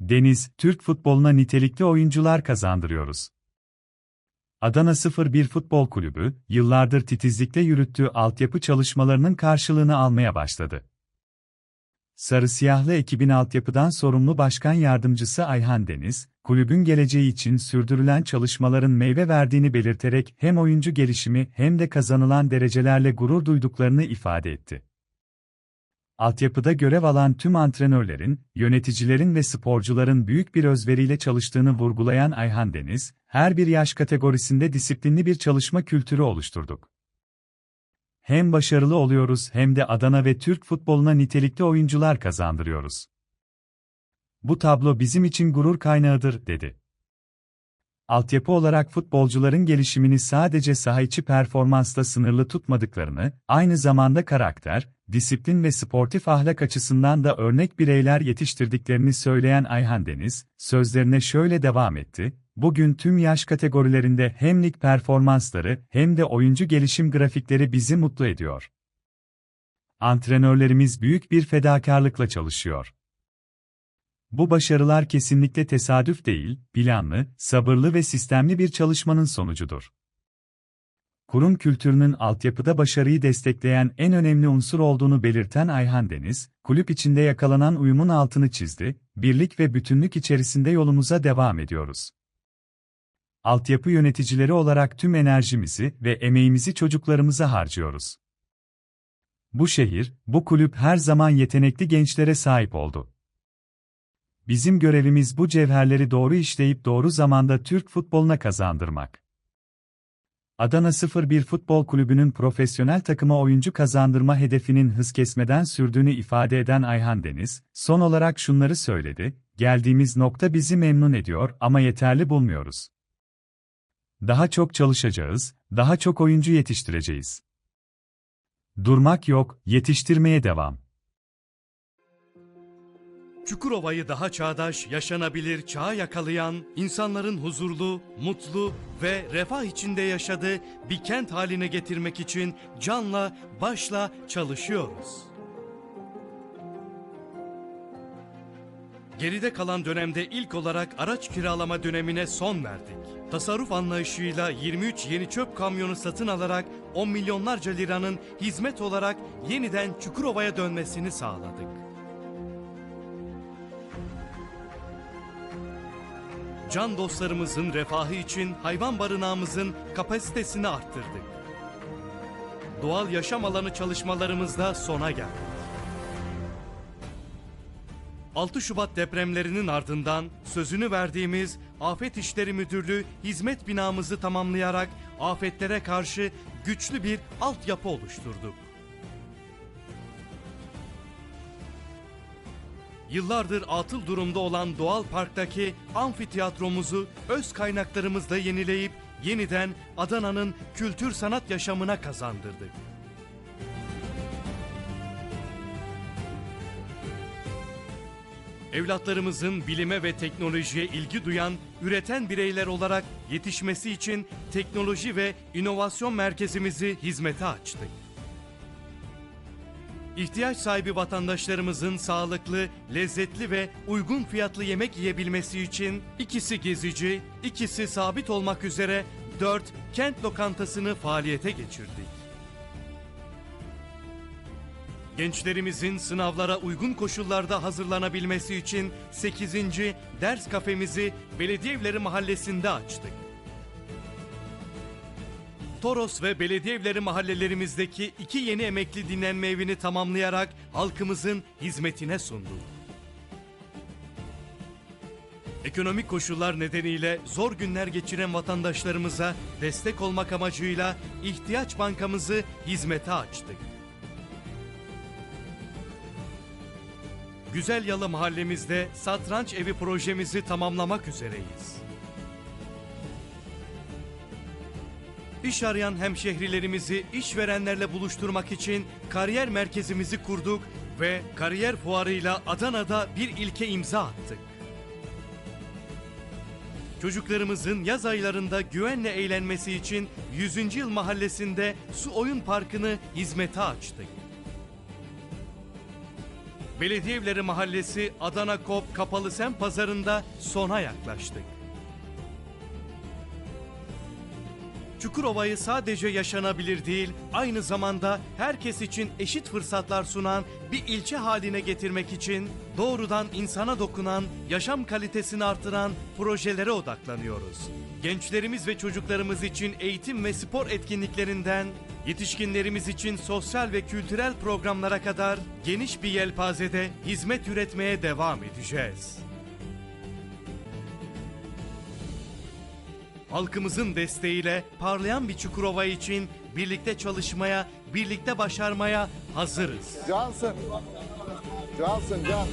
Deniz, Türk futboluna nitelikli oyuncular kazandırıyoruz. Adana 01 Futbol Kulübü, yıllardır titizlikle yürüttüğü altyapı çalışmalarının karşılığını almaya başladı. Sarı Siyahlı ekibin altyapıdan sorumlu başkan yardımcısı Ayhan Deniz, kulübün geleceği için sürdürülen çalışmaların meyve verdiğini belirterek hem oyuncu gelişimi hem de kazanılan derecelerle gurur duyduklarını ifade etti. Altyapıda görev alan tüm antrenörlerin, yöneticilerin ve sporcuların büyük bir özveriyle çalıştığını vurgulayan Ayhan Deniz, her bir yaş kategorisinde disiplinli bir çalışma kültürü oluşturduk. Hem başarılı oluyoruz hem de Adana ve Türk futboluna nitelikli oyuncular kazandırıyoruz. Bu tablo bizim için gurur kaynağıdır, dedi. Altyapı olarak futbolcuların gelişimini sadece saha içi performansla sınırlı tutmadıklarını, aynı zamanda karakter, disiplin ve sportif ahlak açısından da örnek bireyler yetiştirdiklerini söyleyen Ayhan Deniz, sözlerine şöyle devam etti, bugün tüm yaş kategorilerinde hem lig performansları hem de oyuncu gelişim grafikleri bizi mutlu ediyor. Antrenörlerimiz büyük bir fedakarlıkla çalışıyor. Bu başarılar kesinlikle tesadüf değil, planlı, sabırlı ve sistemli bir çalışmanın sonucudur. Kurum kültürünün altyapıda başarıyı destekleyen en önemli unsur olduğunu belirten Ayhan Deniz, kulüp içinde yakalanan uyumun altını çizdi, birlik ve bütünlük içerisinde yolumuza devam ediyoruz. Altyapı yöneticileri olarak tüm enerjimizi ve emeğimizi çocuklarımıza harcıyoruz. Bu şehir, bu kulüp her zaman yetenekli gençlere sahip oldu. Bizim görevimiz bu cevherleri doğru işleyip doğru zamanda Türk futboluna kazandırmak. Adana 01 Futbol Kulübü'nün profesyonel takıma oyuncu kazandırma hedefinin hız kesmeden sürdüğünü ifade eden Ayhan Deniz, son olarak şunları söyledi, geldiğimiz nokta bizi memnun ediyor ama yeterli bulmuyoruz. Daha çok çalışacağız, daha çok oyuncu yetiştireceğiz. Durmak yok, yetiştirmeye devam. Çukurova'yı daha çağdaş, yaşanabilir, çağa yakalayan, insanların huzurlu, mutlu ve refah içinde yaşadığı bir kent haline getirmek için canla, başla çalışıyoruz. Geride kalan dönemde ilk olarak araç kiralama dönemine son verdik. Tasarruf anlayışıyla 23 yeni çöp kamyonu satın alarak 10 milyonlarca liranın hizmet olarak yeniden Çukurova'ya dönmesini sağladık. Can dostlarımızın refahı için hayvan barınağımızın kapasitesini arttırdık. Doğal yaşam alanı çalışmalarımızda sona geldik. 6 Şubat depremlerinin ardından sözünü verdiğimiz Afet İşleri Müdürlüğü hizmet binamızı tamamlayarak afetlere karşı güçlü bir altyapı oluşturduk. Yıllardır atıl durumda olan doğal parktaki amfiteyatromuzu öz kaynaklarımızla yenileyip yeniden Adana'nın kültür sanat yaşamına kazandırdık. Evlatlarımızın bilime ve teknolojiye ilgi duyan, üreten bireyler olarak yetişmesi için teknoloji ve inovasyon merkezimizi hizmete açtık. İhtiyaç sahibi vatandaşlarımızın sağlıklı, lezzetli ve uygun fiyatlı yemek yiyebilmesi için ikisi gezici, ikisi sabit olmak üzere 4 kent lokantasını faaliyete geçirdik. Gençlerimizin sınavlara uygun koşullarda hazırlanabilmesi için 8. ders kafemizi Belediye Mahallesi'nde açtık. Toros ve Belediye Evleri mahallelerimizdeki iki yeni emekli dinlenme evini tamamlayarak halkımızın hizmetine sunduk. Ekonomik koşullar nedeniyle zor günler geçiren vatandaşlarımıza destek olmak amacıyla ihtiyaç bankamızı hizmete açtık. Güzel Yalı mahallemizde satranç evi projemizi tamamlamak üzereyiz. İş arayan hemşehrilerimizi işverenlerle buluşturmak için kariyer merkezimizi kurduk ve kariyer fuarıyla Adana'da bir ilke imza attık. Çocuklarımızın yaz aylarında güvenle eğlenmesi için 100. Yıl Mahallesi'nde su oyun parkını hizmete açtık. Belediye Mahallesi Adana Kop Kapalı Sem Pazarında sona yaklaştık. Çukurova'yı sadece yaşanabilir değil, aynı zamanda herkes için eşit fırsatlar sunan bir ilçe haline getirmek için doğrudan insana dokunan, yaşam kalitesini artıran projelere odaklanıyoruz. Gençlerimiz ve çocuklarımız için eğitim ve spor etkinliklerinden, yetişkinlerimiz için sosyal ve kültürel programlara kadar geniş bir yelpazede hizmet üretmeye devam edeceğiz. Halkımızın desteğiyle parlayan bir Çukurova için birlikte çalışmaya, birlikte başarmaya hazırız. Johnson. Johnson, John.